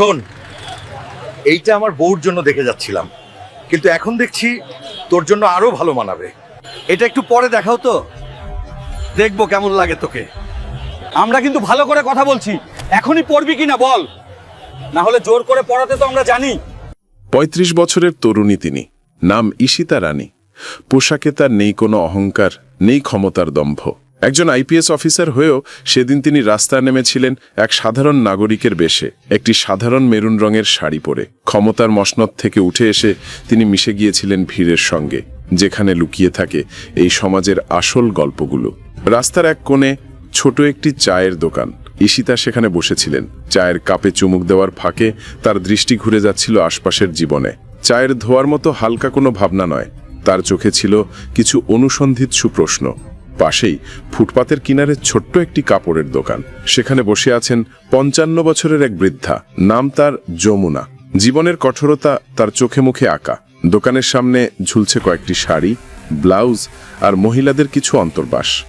শোন, এইটা আমার বউর জন্য দেখে যাচ্ছিলাম। কিন্তু এখন দেখছি তোর জন্য আরও ভালো মানাবে। এটা একটু পরে দেখাও তো। দেখব কেমন লাগে তোকে। আমরা কিন্তু ভালো করে কথা বলছি। এখনই পড়বি কিনা বল। না হলে জোর করে পড়াতে তো আমরা জানি। পঁয়ত্রিশ বছরের তরুণী তিনি। নাম ঈশিতা রানী। পোশাকে তার নেই কোনো অহংকার, নেই ক্ষমতার দম্ভ। একজন আইপিএস অফিসার হয়েও সেদিন তিনি রাস্তায় নেমেছিলেন এক সাধারণ নাগরিকের বেশে। একটি সাধারণ মেরুন রঙের শাড়ি পরে। ক্ষমতার মসনদ থেকে উঠে এসে তিনি মিশে গিয়েছিলেন ভিড়ের সঙ্গে, যেখানে লুকিয়ে থাকে এই সমাজের আসল গল্পগুলো। রাস্তার এক কোণে ছোট একটি চায়ের দোকান। ঈশিতা সেখানে বসেছিলেন। চায়ের কাপে চুমুক দেওয়ার ফাঁকে তার দৃষ্টি ঘুরে যাচ্ছিল আশপাশের জীবনে। চায়ের ধোয়ার মতো হালকা কোনো ভাবনা নয়। তার চোখে ছিল কিছু অনুসন্ধিৎসু প্রশ্ন। পাশেই ফুটপাতের কিনারে ছোট্ট একটি কাপড়ের দোকান। সেখানে বসে আছেন পঞ্চান্ন বছরের এক বৃদ্ধা। নাম তার যমুনা। জীবনের কঠোরতা তার চোখে মুখে আঁকা। দোকানের সামনে ঝুলছে কয়েকটি শাড়ি, ব্লাউজ আর মহিলাদের কিছু অন্তর্বাস।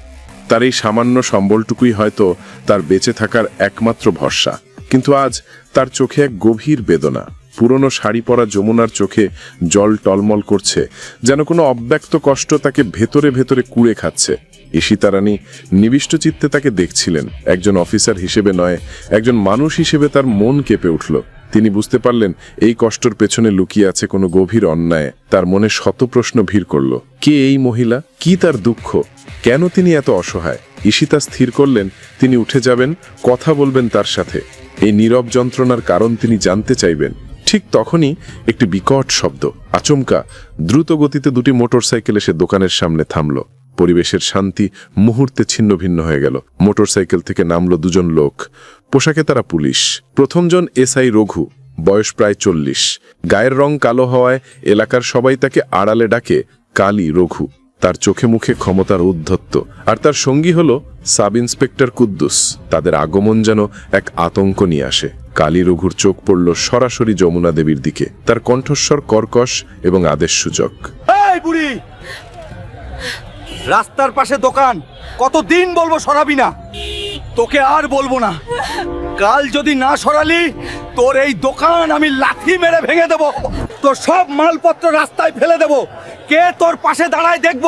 তার এই সামান্য সম্বলটুকুই হয়তো তার বেঁচে থাকার একমাত্র ভরসা। কিন্তু আজ তার চোখে এক গভীর বেদনা। পুরনো শাড়ি পরা যমুনার চোখে জল টলমল করছে, যেন কোনো অব্যক্ত কষ্ট তাকে ভেতরে ভেতরে কুড়ে খাচ্ছে। ঈশিতারানী নিবিষ্ট চিত্তে তাকে দেখছিলেন। একজন অফিসার হিসেবে নয়, একজন মানুষ হিসেবে তার মন কেঁপে উঠল। তিনি বুঝতে পারলেন, এই কষ্টর পেছনে লুকিয়ে আছে কোনো গভীর অন্যায়। তার মনে শত প্রশ্ন ভিড় করল, কে এই মহিলা? কি তার দুঃখ? কেন তিনি এত অসহায়? ঈশিতা স্থির করলেন, তিনি উঠে যাবেন, কথা বলবেন তার সাথে। এই নীরব যন্ত্রণার কারণ তিনি জানতে চাইবেন। ঠিক তখনই একটি বিকট শব্দ, আচমকা দ্রুত গতিতে দুটি মোটরসাইকেল এসে দোকানের সামনে থামল। পরিবেশের শান্তি মুহূর্তে ছিন্ন ভিন্ন হয়ে গেল। মোটরসাইকেল থেকে নামলো দুজন লোক। পোশাকে তারা পুলিশ। প্রথমজন এসআই রঘু, বয়স প্রায় চল্লিশ। গায়ের রং কালো হওয়ায় এলাকার সবাই তাকে আড়ালে ডাকে কালী রঘু। তার চোখে মুখে ক্ষমতার উদ্ধত্ত। আর তার সঙ্গী হল সাব ইন্সপেক্টর কুদ্দুস। তাদের আগমন যেন এক আতঙ্ক নিয়ে আসে। কালী রঘুর চোখ পড়ল সরাসরি যমুনা দেবীর দিকে। তার কণ্ঠস্বর কর্কশ এবং আদেশ সূচক রাস্তার পাশে দোকান। কতদিন বলব সরাবি না। তোকে আর বলব না। কাল যদি না সরালি, তোর এই দোকান আমি লাথি মেরে ভেঙে দেব। তোর সব মালপত্র রাস্তায় ফেলে দেব। কে তোর পাশে দাঁড়ায় দেখব?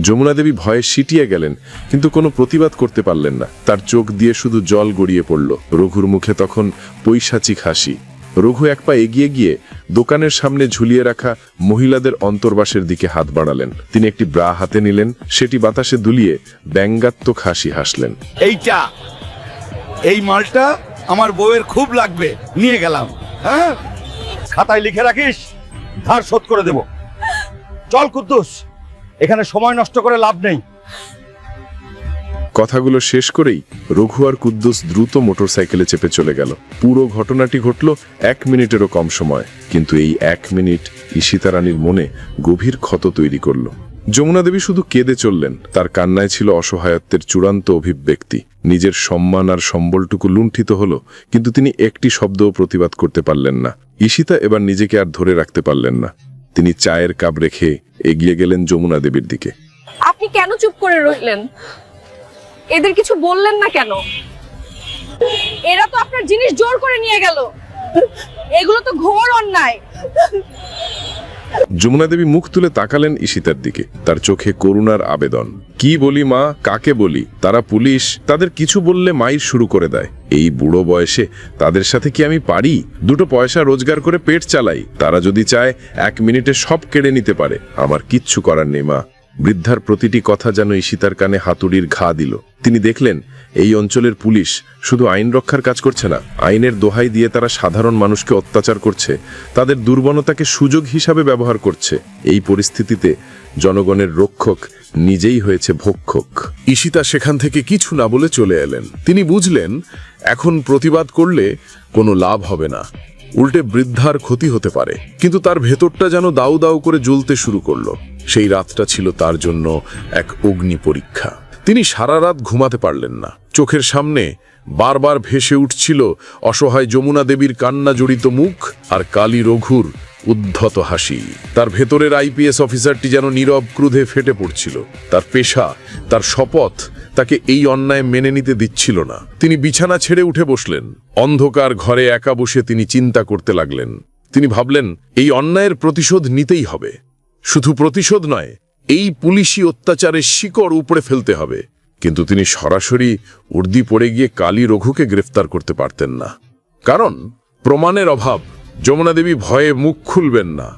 যমুনা দেবী ভয়ে সিটিয়ে গেলেন কিন্তু কোনো প্রতিবাদ করতে পারলেন না। তার চোখ দিয়ে শুধু জল গড়িয়ে পড়ল। রঘুর মুখে তখন পৈশাচিক হাসি। রঘু এক পা এগিয়ে গিয়ে দোকানের সামনে ঝুলিয়ে রাখা মহিলাদের অন্তর্বাসের দিকে হাত বাড়ালেন। তিনি একটি ব্রা হাতে নিলেন সেটি বাতাসে দুলিয়ে ব্যঙ্গাত্মক হাসি হাসলেন। এইটা এই মালটা আমার বউয়ের খুব লাগবে নিয়ে গেলাম। হ্যাঁ? খাতায় লিখে রাখিস, ধার শোধ করে দেব। চল কুদ্দুস, এখানে সময় নষ্ট করে লাভ নেই। কথাগুলো শেষ করেই রঘু আর কুদ্দুস দ্রুত মোটর সাইকেলে চেপে চলে গেল। পুরো ঘটনাটি ঘটল এক মিনিটেরও কম সময়, কিন্তু এই এক মিনিট ইশিতারানির মনে গভীর ক্ষত তৈরি করল। যমুনা দেবী শুধু কেঁদে চললেন, তার কান্নায় ছিল অসহায়ত্বের চূড়ান্ত অভিব্যক্তি। নিজের সম্মান আর সম্বলটুকু লুণ্ঠিত হল, কিন্তু তিনি একটি শব্দও প্রতিবাদ করতে পারলেন না। ঈশিতা এবার নিজেকে আর ধরে রাখতে পারলেন না। তিনি চায়ের কাপ রেখে এগিয়ে গেলেন যমুনা দেবীর দিকে। আপনি কেন চুপ করে রইলেন? এদের কিছু বললেন না কেন? এরা তো আপনার জিনিস জোর করে নিয়ে গেল। এগুলো তো ঘোর অন্যায়। যমুনা দেবী মুখ তুলে তাকালেন ঈশিতার দিকে। তার চোখে করুণার আবেদন। কি বলি মা? কাকে বলি? তারা পুলিশ। তাদের কিছু বললে মায়ের শুরু করে দেয়। এই বুড়ো বয়সে তাদের সাথে কি আমি পারি? দুটো পয়সা রোজগার করে পেট চালাই। তারা যদি চায়, এক মিনিটে সব কেড়ে নিতে পারে। আমার কিচ্ছু করার নেই মা। বৃদ্ধার প্রতিটি কথা যেন ঈশিতার কানে হাতুড়ির ঘা দিল। তিনি দেখলেন, এই অঞ্চলের পুলিশ শুধু আইন রক্ষার কাজ করছে না, আইনের দোহাই দিয়ে তারা সাধারণ মানুষকে অত্যাচার করছে, তাদের দুর্বলতাকে সুযোগ হিসাবে ব্যবহার করছে। এই পরিস্থিতিতে জনগণের রক্ষক নিজেই হয়েছে ভক্ষক। ঈশিতা সেখান থেকে কিছু না বলে চলে এলেন। তিনি বুঝলেন, এখন প্রতিবাদ করলে কোনো লাভ হবে না। উল্টে বৃদ্ধার ক্ষতি হতে পারে। কিন্তু তার ভেতরটা যেন দাউ দাউ করে জ্বলতে শুরু করল। সেই রাতটা ছিল তার জন্য এক অগ্নি পরীক্ষা। তিনি সারা রাত ঘুমাতে পারলেন না। চোখের সামনে বারবার ভেসে উঠছিল অসহায় যমুনা দেবীর কান্না জড়িত মুখ আর কালী রঘুর উদ্ধত হাসি। তার ভেতরের আইপিএস অফিসারটি যেন নীরব ক্রোধে ফেটে পড়ছিল। তার পেশা, তার শপথ তাকে এই অন্যায় মেনে নিতে দিচ্ছিল না। তিনি বিছানা ছেড়ে উঠে বসলেন। অন্ধকার ঘরে একা বসে তিনি চিন্তা করতে লাগলেন। তিনি ভাবলেন, এই অন্যায়ের প্রতিশোধ নিতেই হবে। শুধু প্রতিশোধ নয়, এই পুলিশি অত্যাচারের শিকড় উপড়ে ফেলতে হবে। কিন্তু তিনি সরাসরি উর্দি পড়ে গিয়ে কালী রঘুকে গ্রেফতার করতে পারতেন না। কারণ, প্রমাণের অভাব, যমুনা দেবী ভয়ে মুখ খুলবেন না।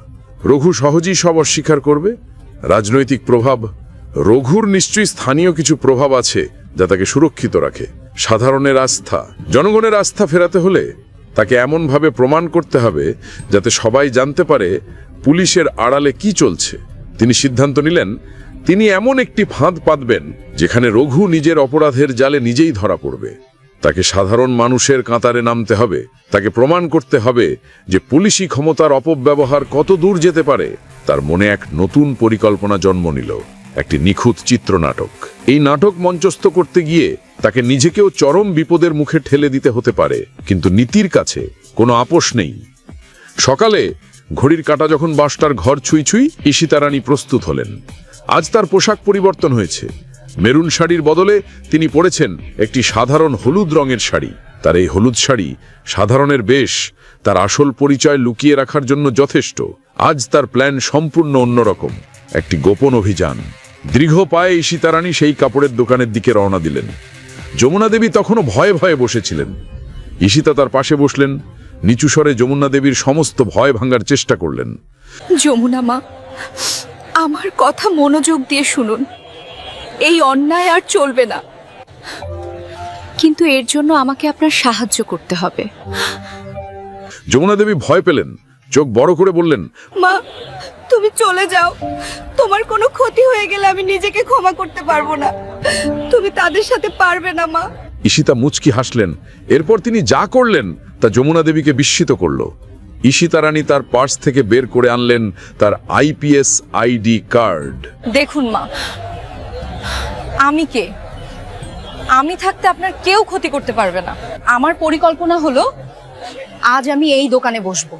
রঘু সহজেই সব অস্বীকার করবে। রাজনৈতিক প্রভাব রঘুর নিশ্চয়ই স্থানীয় কিছু প্রভাব আছে যা তাকে সুরক্ষিত রাখে। সাধারণের আস্থা। জনগণের আস্থা ফেরাতে হলে তাকে এমনভাবে প্রমাণ করতে হবে যাতে সবাই জানতে পারে পুলিশের আড়ালে কি চলছে। তিনি সিদ্ধান্ত নিলেন, তিনি এমন একটি ফাঁদ পাতবেন যেখানে রঘু নিজের অপরাধের জালে নিজেই ধরা পড়বে। তাকে সাধারণ মানুষের কাতারে নামতে হবে। তাকে প্রমাণ করতে হবে যে পুলিশি ক্ষমতার অপব্যবহার কত দূর যেতে পারে। তার মনে এক নতুন পরিকল্পনা জন্ম নিল। একটি নিখুঁত চিত্রনাটক। এই নাটক মঞ্চস্থ করতে গিয়ে তাকে নিজেকেও চরম বিপদের মুখে ঠেলে দিতে হতে পারে, কিন্তু নীতির কাছে কোনো আপোষ নেই। সকালে ঘড়ির কাঁটা যখন বাসটার ঘর ছুঁই ছুঁই ঈশিতারানী প্রস্তুত হলেন। আজ তার পোশাক পরিবর্তন হয়েছে। মেরুন শাড়ির বদলে তিনি পরেছেন একটি সাধারণ হলুদ রঙের শাড়ি। তার এই হলুদ শাড়ি সাধারণের বেশ, তার আসল পরিচয় লুকিয়ে রাখার জন্য যথেষ্ট। আজ তার প্ল্যান সম্পূর্ণ অন্যরকম। একটি গোপন অভিযান। দীর্ঘ পায়ে ঈশিতারানী সেই কাপড়ের দোকানের দিকে রওনা দিলেন। যমুনা দেবী তখনও ভয়ে ভয়ে বসেছিলেন। ঈশিতা তার পাশে বসলেন নিচু স্বরে যমুনা দেবীর সমস্ত ভয় ভাঙার চেষ্টা করলেন। যমুনা মা আমার কথা মনোযোগ দিয়ে শুনুন। এই অন্যায় আর চলবে না। কিন্তু এর জন্য আমাকে আপনার সাহায্য করতে হবে। যমুনা দেবী ভয় পেলেন চোখ বড় করে বললেন মা তুমি চলে যাও। তোমার কোনো ক্ষতি হয়ে গেলে আমি নিজেকে ক্ষমা করতে পারব না। তুমি তাদের সাথে পারবে না মা। ঈশিতা মুচকি হাসলেন। এরপর তিনি যা করলেন তা যমুনা দেবীকে বিস্মিত করল। ঈশিতা রানী তার পার্স থেকে বের করে আনলেন তার আইপিএস আইডি কার্ড। দেখুন মা। আমি কে? আমি থাকতে আপনার কেউ ক্ষতি করতে পারবে না। আমার পরিকল্পনা হলো আজ আমি এই দোকানে বসবো।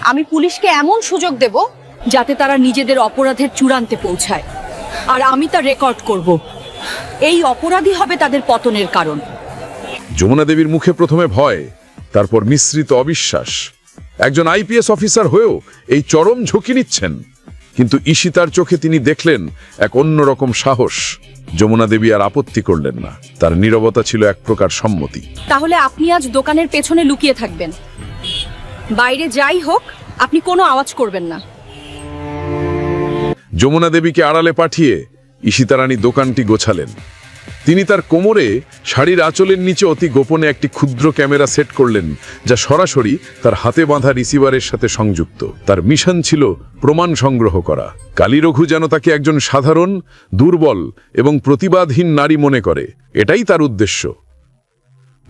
আমি পুলিশকে এমন সুযোগ দেব যাতে তারা নিজেদের অপরাধের চূড়ান্তে পৌঁছায়। আর আমি তা রেকর্ড করব। এই অপরাধী হবে তাদের পতনের কারণ। যমুনা দেবীর মুখে প্রথমে ভয় তারপর মিশ্রিত অবিশ্বাস। একজন আইপিএস অফিসার হয়েও এই চরম ঝুঁকি নিচ্ছেন। কিন্তু ঈশিতার চোখে তিনি দেখলেন এক অন্যরকম সাহস। যমুনা দেবী আর আপত্তি করলেন না। তার নীরবতা ছিল এক প্রকার সম্মতি। তাহলে আপনি আজ দোকানের পেছনে লুকিয়ে থাকবেন। বাইরে যাই হোক, আপনি কোনো আওয়াজ করবেন না। যমুনা দেবীকে আড়ালে পাঠিয়ে ঈশিতারানী দোকানটি গোছালেন। তিনি তার কোমরে শাড়ির আঁচলের নিচে অতি গোপনে একটি ক্ষুদ্র ক্যামেরা সেট করলেন, যা সরাসরি তার হাতে বাঁধা রিসিভারের সাথে সংযুক্ত। তার মিশন ছিল প্রমাণ সংগ্রহ করা। কালীরঘু যেন তাকে একজন সাধারণ, দুর্বল এবং প্রতিবাদহীন নারী মনে করে। এটাই তার উদ্দেশ্য।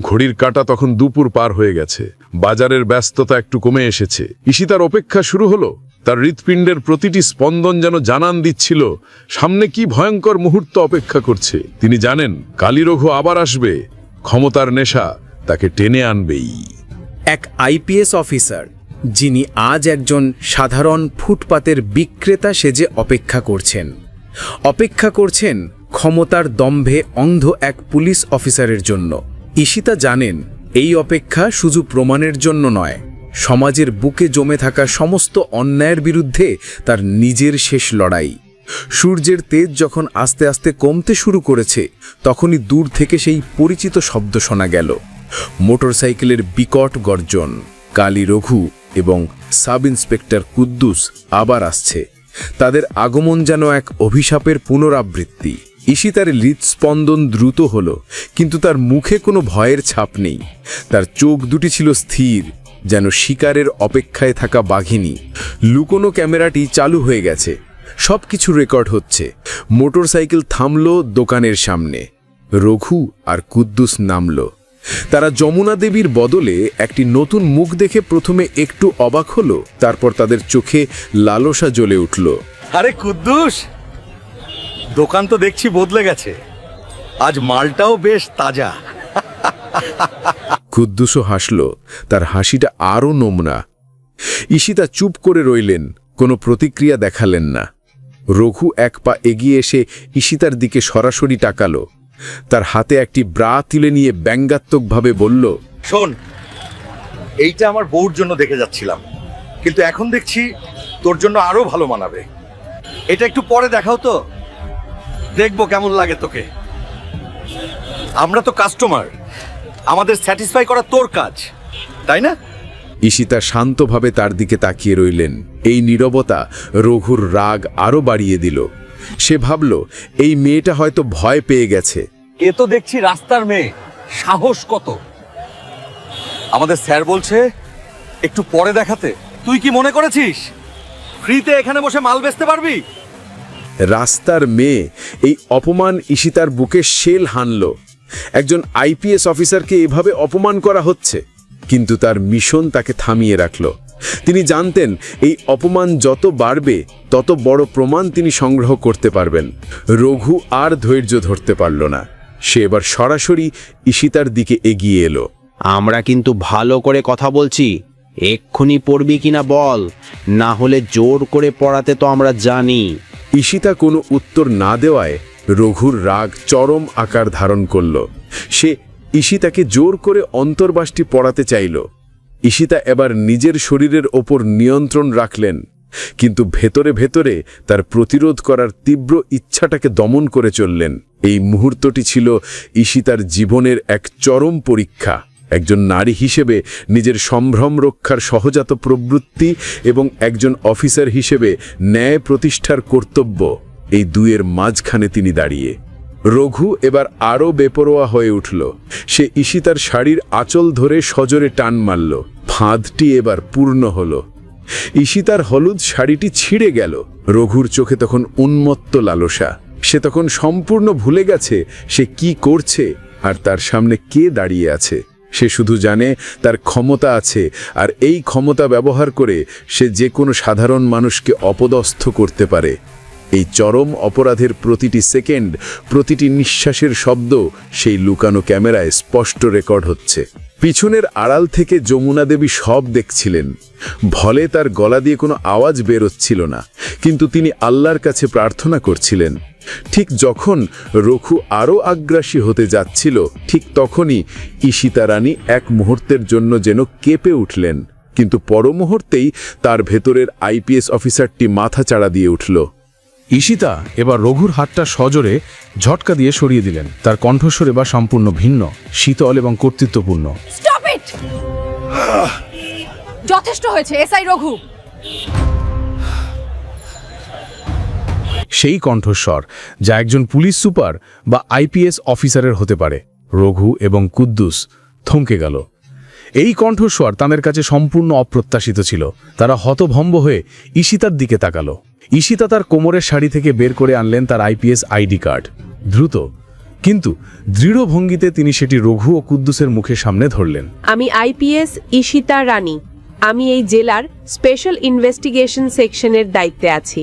ঘড়ির কাঁটা তখন দুপুর পার হয়ে গেছে। বাজারের ব্যস্ততা একটু কমে এসেছে। ঈশিতার অপেক্ষা শুরু হলো। তার হৃৎপিণ্ডের প্রতিটি স্পন্দন যেন জানান দিচ্ছিল, সামনে কি ভয়ঙ্কর মুহূর্ত অপেক্ষা করছে। তিনি জানেন, কালীরঘু আবার আসবে। ক্ষমতার নেশা তাকে টেনে আনবেই। এক আইপিএস অফিসার, যিনি আজ একজন সাধারণ ফুটপাতের বিক্রেতা সেজে অপেক্ষা করছেন। অপেক্ষা করছেন ক্ষমতার দম্ভে অন্ধ এক পুলিশ অফিসারের জন্য। ঈশিতা জানেন এই অপেক্ষা শুধু প্রমাণের জন্য নয়, সমাজের বুকে জমে থাকা সমস্ত অন্যায়ের বিরুদ্ধে তার নিজের শেষ লড়াই। সূর্যের তেজ যখন আস্তে আস্তে কমতে শুরু করেছে, তখনই দূর থেকে সেই পরিচিত শব্দ শোনা গেল। মোটরসাইকেলের বিকট গর্জন, কালী রঘু এবং সাব ইন্সপেক্টর কুদ্দুস আবার আসছে। তাদের আগমন যেন এক অভিশাপের পুনরাবৃত্তি। ঈশিতার হৃদস্পন্দন দ্রুত হল, কিন্তু তার মুখে কোনো ভয়ের ছাপ নেই। তার চোখ দুটি ছিল স্থির, যেন শিকারের অপেক্ষায় থাকা বাঘিনী। লুকোনো ক্যামেরাটি চালু হয়ে গেছে। সব কিছু রেকর্ড হচ্ছে। মোটরসাইকেল থামল দোকানের সামনে। রঘু আর কুদ্দুস নামল। তারা যমুনা দেবীর বদলে একটি নতুন মুখ দেখে প্রথমে একটু অবাক হলো, তারপর তাদের চোখে লালসা জ্বলে উঠল। আরে কুদ্দুস! দোকান তো দেখছি বদলে গেছে। আজ মালটাও বেশ তাজা। কুদ্দুসও হাসল তার হাসিটা আরও নোমনা। ঈশিতা চুপ করে রইলেন কোনো প্রতিক্রিয়া দেখালেন না। রঘু এক পা এগিয়ে এসে ঈশিতার দিকে সরাসরি টাকালো তার হাতে একটি ব্রা তুলে নিয়ে ব্যঙ্গাত্মকভাবে বলল শোন এইটা আমার বউর জন্য দেখে যাচ্ছিলাম। কিন্তু এখন দেখছি তোর জন্য আরও ভালো মানাবে। এটা একটু পরে দেখাও তো। দেখব কেমন লাগে তোকে। আমরা তো কাস্টমার আমাদের স্যাটিসফাই করা তোর কাজ। তাই না? ঈশিতা শান্তভাবে তার দিকে তাকিয়ে রইলেন। এই নীরবতা রঘুর রাগ আরও বাড়িয়ে দিল। সে ভাবল এই মেয়েটা হয়তো ভয় পেয়ে গেছে। এ তো দেখছি রাস্তার মেয়ে। সাহস কত। আমাদের স্যার বলছে একটু পরে দেখাতে। তুই কি মনে করেছিস? ফ্রিতে এখানে বসে মাল বেচতে পারবি? রাস্তার মেয়ে এই অপমান ঈশিতার বুকে শেল হানল। একজন আইপিএস অফিসারকে এভাবে অপমান করা হচ্ছে। কিন্তু তার মিশন তাকে থামিয়ে রাখল। তিনি জানতেন, এই অপমান যত বাড়বে, তত বড় প্রমাণ তিনি সংগ্রহ করতে পারবেন। রঘু আর ধৈর্য ধরতে পারল না। সে এবার সরাসরি ঈশিতার দিকে এগিয়ে এলো। আমরা কিন্তু ভালো করে কথা বলছি। এক্ষুনি পড়বি কিনা বল? না হলে জোর করে পড়াতে তো আমরা জানি। ঈশিতা কোনো উত্তর না দেওয়ায় রঘুর রাগ চরম আকার ধারণ করল। সে ঈশিতাকে জোর করে অন্তর্বাসটি পড়াতে চাইল। ঈশিতা এবার নিজের শরীরের ওপর নিয়ন্ত্রণ রাখলেন, কিন্তু ভেতরে ভেতরে তার প্রতিরোধ করার তীব্র ইচ্ছাটাকে দমন করে চললেন। এই মুহূর্তটি ছিল ঈশিতার জীবনের এক চরম পরীক্ষা। একজন নারী হিসেবে নিজের সম্ভ্রম রক্ষার সহজাত প্রবৃত্তি এবং একজন অফিসার হিসেবে ন্যায় প্রতিষ্ঠার কর্তব্য, এই দুয়ের মাঝখানে তিনি দাঁড়িয়ে। রঘু এবার আরও বেপরোয়া হয়ে উঠল। সে ঈশিতার শাড়ির আঁচল ধরে সজোরে টান মারল। ফাঁদটি এবার পূর্ণ হল। ঈশিতার হলুদ শাড়িটি ছিঁড়ে গেল। রঘুর চোখে তখন উন্মত্ত লালসা। সে তখন সম্পূর্ণ ভুলে গেছে সে কি করছে আর তার সামনে কে দাঁড়িয়ে আছে। সে শুধু জানে তার ক্ষমতা আছে, আর এই ক্ষমতা ব্যবহার করে সে যে কোনো সাধারণ মানুষকে অপদস্থ করতে পারে। এই চরম অপরাধের প্রতিটি সেকেন্ড, প্রতিটি নিঃশ্বাসের শব্দ সেই লুকানো ক্যামেরায় স্পষ্ট রেকর্ড হচ্ছে। পিছনের আড়াল থেকে যমুনা দেবী সব দেখছিলেন। ভলে তার গলা দিয়ে কোনো আওয়াজ বেরোচ্ছিল না, কিন্তু তিনি আল্লাহর কাছে প্রার্থনা করছিলেন ঠিক যখন রঘু আরও আগ্রাসী হতে যাচ্ছিল ঠিক তখনই ঈশিতা রানী এক মুহূর্তের জন্য যেন কেঁপে উঠলেন। কিন্তু পর মুহূর্তেই তার ভেতরের আইপিএস অফিসারটি মাথা চাড়া দিয়ে উঠল। ঈশিতা এবার রঘুর হাতটা সজোরে ঝটকা দিয়ে সরিয়ে দিলেন। তার কণ্ঠস্বর এবার সম্পূর্ণ ভিন্ন শীতল এবং কর্তৃত্বপূর্ণ। যথেষ্ট হয়েছে এসআই রঘু। সেই কণ্ঠস্বর, যা একজন পুলিশ সুপার বা আইপিএস অফিসারের হতে পারে। রঘু এবং কুদ্দুস থমকে গেল। এই কণ্ঠস্বর তাদের কাছে সম্পূর্ণ অপ্রত্যাশিত ছিল। তারা হতভম্ব হয়ে ঈশিতার দিকে তাকালো। ঈশিতা তার কোমরের শাড়ি থেকে বের করে আনলেন তার আইপিএস আইডি কার্ড। দ্রুত, কিন্তু দৃঢ় ভঙ্গিতে তিনি সেটি রঘু ও কুদ্দুসের মুখের সামনে ধরলেন। আমি আইপিএস ঈশিতা রানী। আমি এই জেলার স্পেশাল ইনভেস্টিগেশন সেকশনের দায়িত্বে আছি।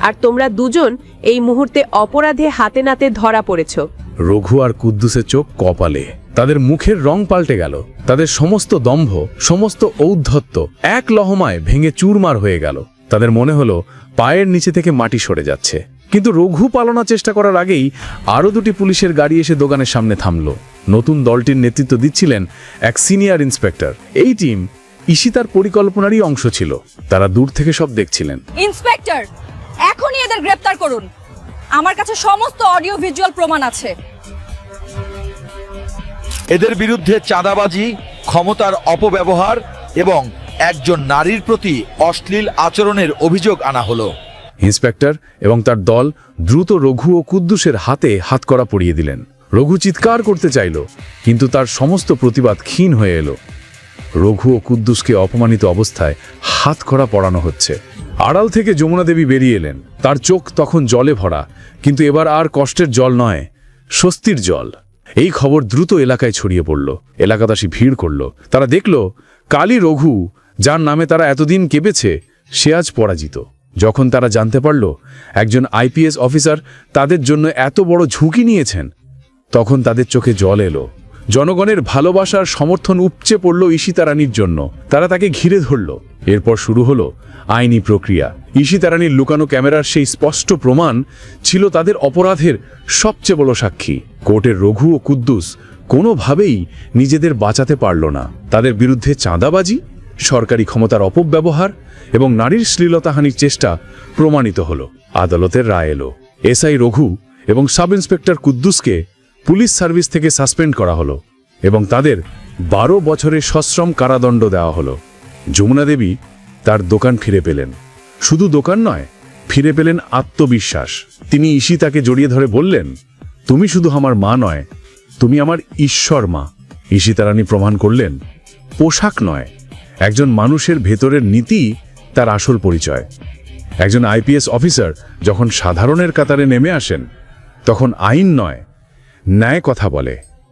আর তোমরা দুজন এই মুহূর্তে অপরাধে হাতে নাতে ধরা পড়েছ। রঘু আর কুদ্দুসের চোখ কপালে। তাদের মুখের রং পাল্টে গেল। তাদের সমস্ত দম্ভ সমস্ত ঔদ্ধত্য এক লহমায় ভেঙে চুরমার হয়ে গেল। তাদের মনে হলো পায়ের নিচে থেকে মাটি সরে যাচ্ছে। কিন্তু রঘু পালনা চেষ্টা করার আগেই আরও দুটি পুলিশের গাড়ি এসে দোকানের সামনে থামল। নতুন দলটির নেতৃত্ব দিচ্ছিলেন এক সিনিয়র ইন্সপেক্টর। এই টিম ঈশিতার পরিকল্পনারই অংশ ছিল। তারা দূর থেকে সব দেখছিলেন। ইন্সপেক্টর এখনই এদের গ্রেপ্তার করুন। আমার কাছে সমস্ত অডিও ভিজুয়াল প্রমাণ আছে। এদের বিরুদ্ধে চাঁদাবাজি ক্ষমতার অপব্যবহার এবং একজন নারীর প্রতি অশ্লীল আচরণের অভিযোগ আনা হলো। ইন্সপেক্টর এবং তার দল দ্রুত রঘু ও কুদ্দুসের হাতে হাতকড়া পরিয়ে দিলেন। রঘু চিৎকার করতে চাইল কিন্তু তার সমস্ত প্রতিবাদ ক্ষীণ হয়ে এলো। রঘু ও কুদ্দুসকে অপমানিত অবস্থায় হাতকড়া পড়ানো হচ্ছে। আড়াল থেকে যমুনা দেবী বেরিয়ে এলেন। তার চোখ তখন জলে ভরা, কিন্তু এবার আর কষ্টের জল নয়, স্বস্তির জল। এই খবর দ্রুত এলাকায় ছড়িয়ে পড়ল। এলাকাবাসী ভিড় করল। তারা দেখল, কালী রঘু, যার নামে তারা এতদিন কেঁপেছে, সে আজ পরাজিত। যখন তারা জানতে পারল, একজন আইপিএস অফিসার তাদের জন্য এত বড় ঝুঁকি নিয়েছেন, তখন তাদের চোখে জল এলো। জনগণের ভালোবাসার সমর্থন উপচে পড়ল ঈশিতারানীর জন্য। তারা তাকে ঘিরে ধরল। এরপর শুরু হলো আইনি প্রক্রিয়া। ঈশিতারানীর লুকানো ক্যামেরার সেই স্পষ্ট প্রমাণ ছিল তাদের অপরাধের সবচেয়ে বড় সাক্ষী। কোর্টের রঘু ও কুদ্দুস কোনোভাবেই নিজেদের বাঁচাতে পারল না। তাদের বিরুদ্ধে চাঁদাবাজি, সরকারি ক্ষমতার অপব্যবহার এবং নারীর শ্লীলতাহানির চেষ্টা প্রমাণিত হলো। আদালতের রায় এলো। এসআই রঘু এবং সাব ইন্সপেক্টর কুদ্দুসকে পুলিশ সার্ভিস থেকে সাসপেন্ড করা হলো এবং তাদের বারো বছরের সশ্রম কারাদণ্ড দেওয়া হলো। যমুনা দেবী তার দোকান ফিরে পেলেন। শুধু দোকান নয়, ফিরে পেলেন আত্মবিশ্বাস। তিনি ঈশিতাকে জড়িয়ে ধরে বললেন, তুমি শুধু আমার মা নয়, তুমি আমার ঈশ্বর মা। ঈশিতারানী প্রমাণ করলেন, পোশাক নয়, একজন মানুষের ভেতরের নীতি তার আসল পরিচয়। একজন আইপিএস অফিসার যখন সাধারণের কাতারে নেমে আসেন, তখন আইন নয় ন্যায় কথা বলে।